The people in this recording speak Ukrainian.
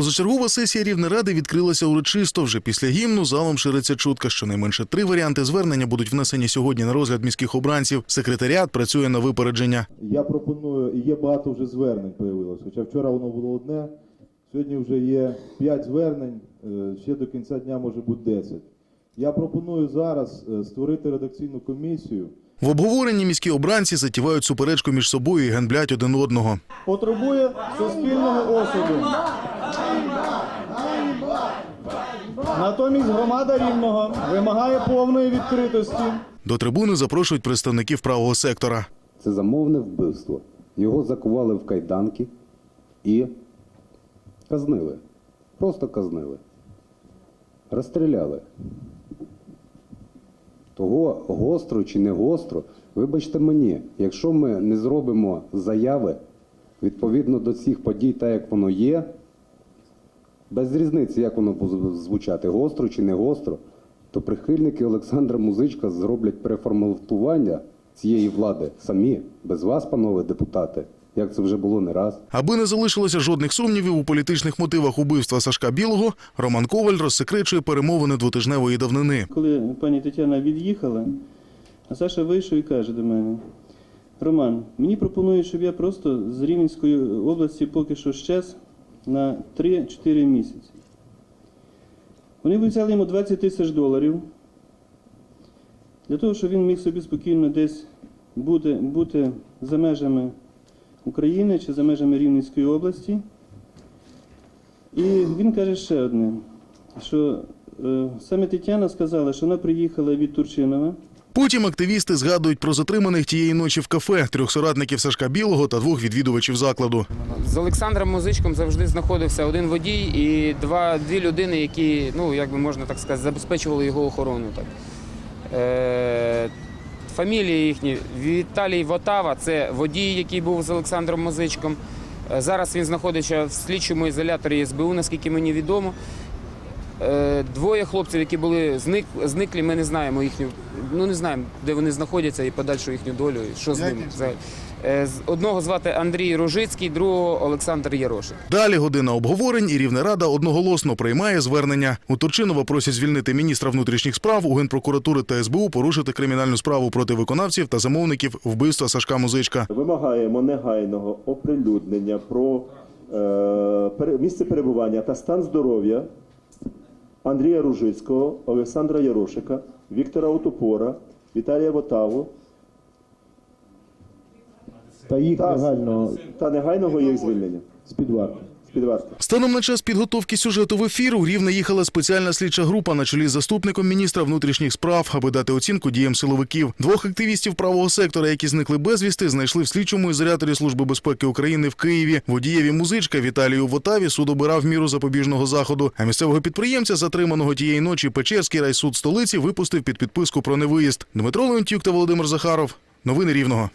Позачергова сесія Рівнеради відкрилася урочисто. Вже після гімну залом шириться чутка. Щонайменше три варіанти звернення будуть внесені сьогодні на розгляд міських обранців. Секретаріат працює на випередження. Я пропоную, і є багато вже звернень появилось. Хоча вчора воно було одне, сьогодні вже є 5 звернень, е, ще до кінця дня може бути 10. Я пропоную зараз е, створити редакційну комісію. В обговоренні міські обранці затівають суперечку між собою і генблять один одного. потребує суспільного осуду. Натомість громада рівного вимагає повної відкритості. До трибуни запрошують представників правого сектора. Це замовне вбивство. Його закували в кайданки і казнили. Просто казнили. Розстріляли. Того гостро чи не гостро, вибачте мені, якщо ми не зробимо заяви відповідно до цих подій, так як воно є, без різниці, як воно буде звучати, гостро чи не гостро, то прихильники Олександра Музичка зроблять переформатування цієї влади самі, без вас, панове депутати, як це вже було не раз. Аби не залишилося жодних сумнівів у політичних мотивах убивства Сашка Білого, Роман Коваль розсекречує перемовини двотижневої давнини. Коли пані Тетяна від'їхала, а Саша вийшов і каже до мене: Роман, мені пропонують, щоб я просто з Рівненської області поки що щез на 3-4 місяці. Вони обіцяли йому 20 тисяч доларів для того, щоб він міг собі спокійно десь бути, бути за межами України чи за межами Рівненської області. І він каже ще одне, що е, саме Тетяна сказала, що вона приїхала від Турчинова. Потім активісти згадують про затриманих тієї ночі в кафе трьох соратників Сашка Білого та двох відвідувачів закладу. З Олександром Музичком завжди знаходився один водій і два, дві людини, які, ну, як би можна так сказати, забезпечували його охорону. Так. Е, фамілії їхні Віталій Вотава, це водій, який був з Олександром Музичком. Е, Зараз він знаходиться в слідчому ізоляторі СБУ, наскільки мені відомо. Е, Двоє хлопців, які були зник, зниклі, ми не знаємо їхню, ну не знаємо, де вони знаходяться і подальшу їхню долю, і що з ними. взагалі. Е, з- Одного звати Андрій Ружицький, другого Олександр Ярошик. Далі година обговорень і Рівнерада одноголосно приймає звернення. У Турчинова просять звільнити міністра внутрішніх справ, у Генпрокуратури та СБУ порушити кримінальну справу проти виконавців та замовників вбивства Сашка Музичка. Вимагаємо негайного оприлюднення про е, пере- місце перебування та стан здоров'я Андрія Ружицького, Олександра Ярошика, Віктора Утопора, Віталія Ботаву Та їх та, негайно та негайного їх звільнення з-під варти. З-під варти. Станом на час підготовки сюжету в ефір у Рівне їхала спеціальна слідча група на чолі з заступником міністра внутрішніх справ, аби дати оцінку діям силовиків. Двох активістів правого сектора, які зникли безвісти, знайшли в слідчому ізоляторі Служби безпеки України в Києві. Водієві музичка Віталію Вотаві суд обирав міру запобіжного заходу. А місцевого підприємця, затриманого тієї ночі, Печерський райсуд столиці випустив під підписку про невиїзд. Дмитро Леонтюк та Володимир Захаров. Новини Рівного.